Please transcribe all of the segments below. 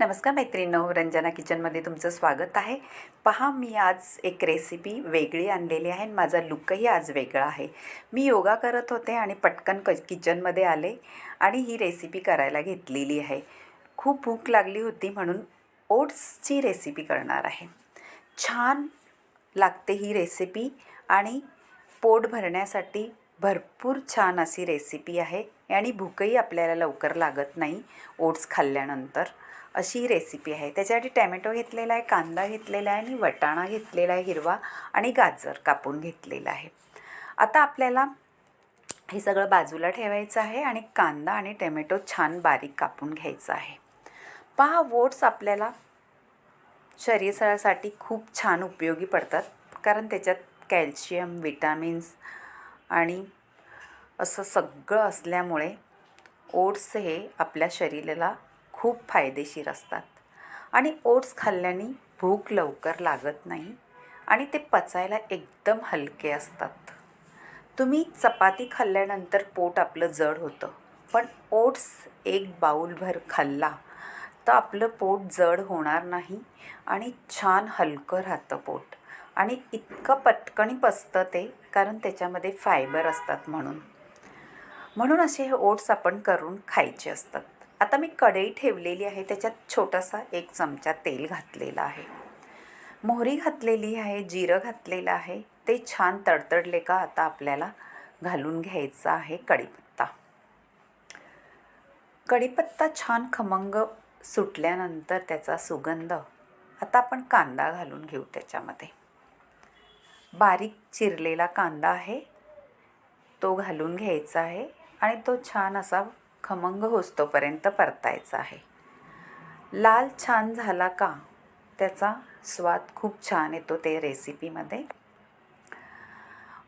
नमस्कार मैत्रिणींनो रंजना किचनमध्ये तुमचं स्वागत आहे. पहा मी आज एक रेसिपी वेगळी आणलेली आहे आणि माझा लुकही आज वेगळा आहे. मी योगा करत होते आणि पटकन क किचनमध्ये आले आणि ही रेसिपी करायला घेतलेली आहे. खूप भूक लागली होती म्हणून ओट्सची रेसिपी करणार आहे. छान लागते ही रेसिपी आणि पोट भरण्यासाठी भरपूर छान अशी रेसिपी आहे आणि भूकही आपल्याला लवकर लागत नाही ओट्स खाल्ल्यानंतर. अशी ही रेसिपी आहे. त्याच्यासाठी टॅमॅटो घेतलेला आहे कांदा घेतलेला आहे आणि वटाणा घेतलेला आहे हिरवा आणि गाजर कापून घेतलेला आहे. आता आपल्याला हे सगळं बाजूला ठेवायचं आहे आणि कांदा आणि टॅमॅटो छान बारीक कापून घ्यायचं आहे. पहा ओट्स आपल्याला शरीरासाठी खूप छान उपयोगी पडतात कारण त्याच्यात कॅल्शियम विटॅमिन्स आणि असं सगळं असल्यामुळे ओट्स हे आपल्या शरीराला खूप फायदेशीर असतात. आणि ओट्स खाल्ल्याने भूक लवकर लागत नाही आणि ते पचायला एकदम हलके असतात. तुम्ही चपाती खाल्ल्यानंतर पोट आपलं जड होतं. पण ओट्स एक बाऊलभर खाल्ला तर आपलं पोट जड होणार नाही आणि छान हलकं राहतं पोट. आणि इतकं पटकणी पचतं ते कारण त्याच्यामध्ये फायबर असतात म्हणून. म्हणून असे हे ओट्स आपण करून खायचे असतात. आता मी कढई ठेवलेली आहे त्याच्यात छोटासा एक चमचा तेल घातलेला आहे. मोहरी घातलेली आहे जिरं घातलेलं आहे. ते छान तडतडले का आता आपल्याला घालून घ्यायचा आहे कढीपत्ता. कढीपत्ता छान खमंग सुटल्यानंतर त्याचा सुगंध आता आपण कांदा घालून घेऊ त्याच्यामध्ये. बारीक चिरलेला कांदा आहे तो घालून घ्यायचा आहे आणि तो छान असा खमंग होस्तोपर्यंत परतायचा आहे. लाल छान झाला का? त्याचा स्वाद खूप छान येतो ते रेसिपीमध्ये.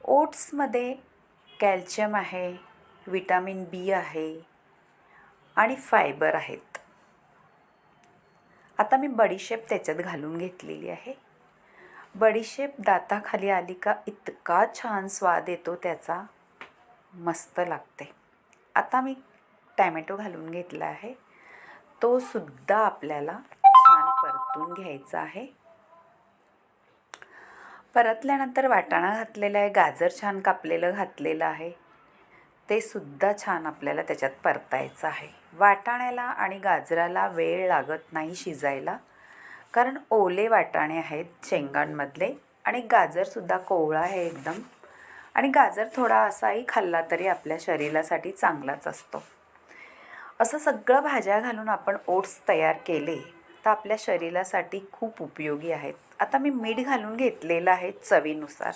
ओट्समध्ये कॅल्शियम आहे विटॅमिन बी आहे आणि फायबर आहेत. आता मी बडीशेप त्याच्यात घालून घेतलेली आहे. बडीशेप दाताखाली आली का इतका छान स्वाद येतो त्याचा. मस्त लागते. आता मी टॅमॅटो घालून घेतला आहे. तो सुद्धा आपल्याला छान परतून घ्यायचा आहे. परतल्यानंतर वाटाणा घातलेला आहे गाजर छान कापलेलं घातलेलं आहे. ते सुद्धा छान आपल्याला त्याच्यात परतायचं आहे. वाटाण्याला आणि गाजराला वेळ लागत नाही शिजायला कारण ओले वाटाणे आहेत शेंगांमधले आणि गाजरसुद्धा कोवळा आहे एकदम. आणि गाजर थोडा असाही खाल्ला तरी आपल्या शरीरासाठी चांगलाच असतो. असं सगळं भाज्या घालून आपण ओट्स तयार केले तर आपल्या शरीरासाठी खूप उपयोगी आहेत. आता मी मीठ घालून घेतलेलं आहे चवीनुसार.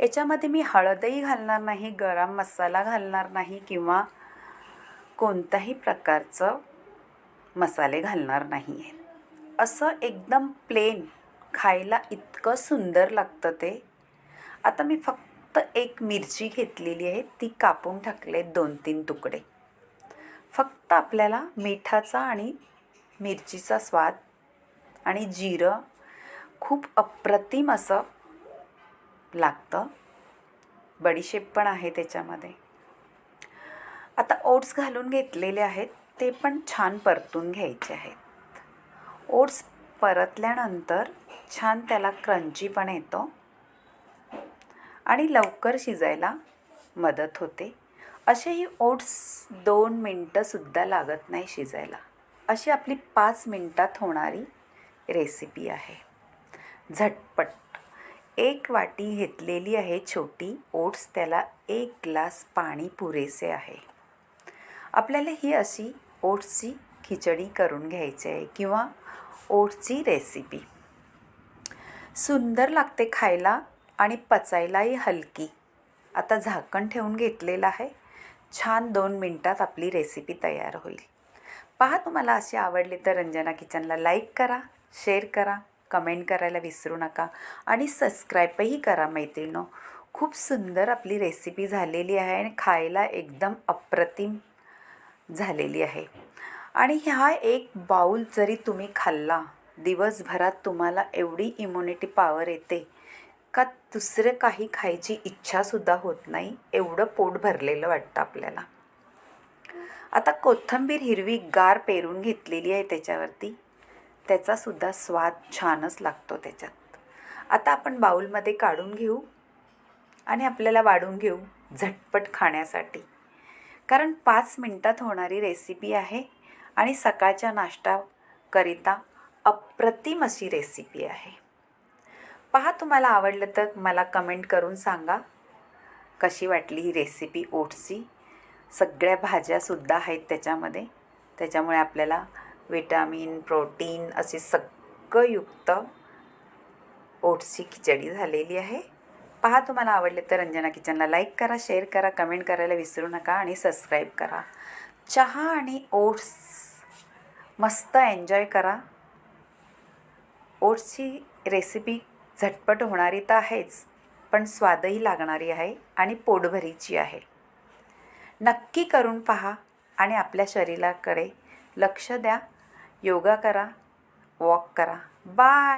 याच्यामध्ये मी हळदही घालणार नाही गरम मसाला घालणार नाही किंवा कोणत्याही प्रकारचं मसाले घालणार नाही आहे. असं एकदम प्लेन खायला इतकं सुंदर लागतं ते. आता मी फक्त एक मिरची घेतलेली आहे ती कापून टाकले दोन तीन तुकडे. फक्त आपल्याला मिठाचा आणि मिरचीचा स्वाद आणि जिरं खूप अप्रतिम असं लागतं. बडीशेप पण आहे त्याच्यामध्ये. आता ओट्स घालून घेतलेले आहेत ते पण छान परतून घ्यायचे आहेत. ओट्स परतल्यानंतर छान त्याला क्रंची पण येतो आणि लवकर शिजायला मदत होते. असेही ओट्स दोन मिनटंसुद्धा लागत नाही शिजायला. अशी आपली पाच मिनटात होणारी रेसिपी आहे. झटपट. एक वाटी घेतलेली आहे छोटी ओट्स त्याला एक ग्लास पाणी पुरेसे आहे. आपल्याला ही अशी ओट्सची खिचडी करून घ्यायची आहे किंवा ओट्सची रेसिपी सुंदर लागते खायला आणि पचायलाही हलकी. आता झाकण ठेवून घेतलेलं आहे. छान दोन मिनटात आपली रेसिपी तयार होईल. पहा तुम्हाला अशी आवडली तर रंजना किचनला लाईक करा शेअर करा कमेंट करायला विसरू नका आणि सबस्क्राईबही करा मैत्रिणो. खूप सुंदर आपली रेसिपी झालेली आहे आणि खायला एकदम अप्रतिम झालेली आहे. आणि ह्या एक बाऊल जरी तुम्ही खाल्ला दिवसभरात तुम्हाला एवढी इम्युनिटी पॉवर येते का दुसरं काही खायची इच्छासुद्धा होत नाही एवढं पोट भरलेलं वाटतं आपल्याला. आता कोथिंबीर हिरवी गार पेरून घेतलेली आहे त्याच्यावरती. त्याचासुद्धा स्वाद छानच लागतो त्याच्यात. आता आपण बाऊलमध्ये काढून घेऊ आणि आपल्याला वाढून घेऊ झटपट खाण्यासाठी. कारण पाच मिनटात होणारी रेसिपी आहे आणि सकाळच्या नाश्ताकरिता अप्रतिम अशी रेसिपी आहे. पहा तुम्हाला आवडलं तर मला कमेंट करून सांगा. कशी वाटली ही रेसिपी ओट्सची? सगळ्या भाज्यासुद्धा आहेत त्याच्यामध्ये. त्याच्यामुळे आपल्याला विटामिन प्रोटीन असे सगळंयुक्त ओट्सची खिचडी झालेली आहे. पहा तुम्हाला आवडले तर रंजना किचनला लाईक करा शेअर करा कमेंट करायला विसरू नका आणि सबस्क्राईब करा. चहा आणि ओट्स मस्त एन्जॉय करा. ओट्सची रेसिपी झटपट होणारी तर आहेच पण स्वादही लागणारी आहे आणि पोटभरीची आहे. नक्की करून पहा आणि आपल्या शरीराकडे लक्ष द्या. योगा करा वॉक करा. बाय!